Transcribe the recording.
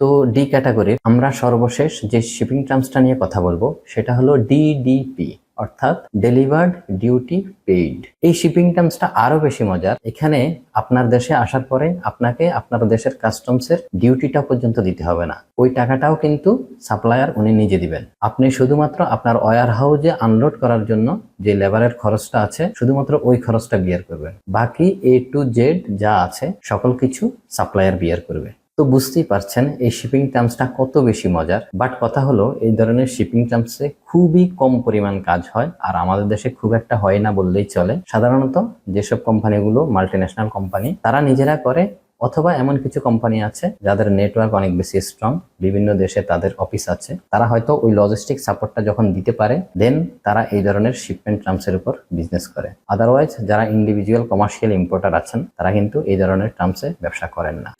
তো ডি ক্যাটাগরির আমরা সর্বশেষ যে শিপিং টার্মসটা নিয়ে কথা বলব, সেটা হলো ডিডিপি অর্থাৎ ডেলিভার্ড ডিউটি পেইড এই শিপিং টার্মসটা আরও বেশি মজার। এখানে আপনার দেশে আসার পরে আপনাকে আপনার দেশের কাস্টমসের ডিউটিটা পর্যন্ত দিতে হবে না। ওই টাকাটাও কিন্তু সাপ্লায়ার উনি নিজে দিবেন। আপনি শুধুমাত্র আপনার ওয়ার হাউজে আনলোড করার জন্য যে লেবারের খরচটা আছে, শুধুমাত্র ওই খরচটা বিয়ার করবেন। বাকি এ টু জেড যা আছে, সকল কিছু সাপ্লায়ার বিয়ার করবে। তো বুঝতেই পারছেন, এই শিপিং টার্মসটা কত বেশি মজার। বাট কথা হলো, এই ধরনের শিপিং টার্মসে খুবই কম পরিমাণ কাজ হয়, আর আমাদের দেশে খুব একটা হয় না বললেই চলে। সাধারণত যেসব কোম্পানিগুলো মাল্টি ন্যাশনাল কোম্পানি তারা নিজেরা করে, অথবা এমন কিছু কোম্পানি আছে যাদের নেটওয়ার্ক অনেক বেশি স্ট্রং বিভিন্ন দেশে তাদের অফিস আছে। তারা হয়তো ওই লজিস্টিক সাপোর্টটা যখন দিতে পারে দেন তারা এই ধরনের শিপমেন্ট টার্মসের উপর বিজনেস করে। আদারওয়াইজ যারা ইন্ডিভিজুয়াল কমার্শিয়াল ইম্পোর্টার আছেন, তারা কিন্তু এই ধরনের টার্মসে ব্যবসা করেন না।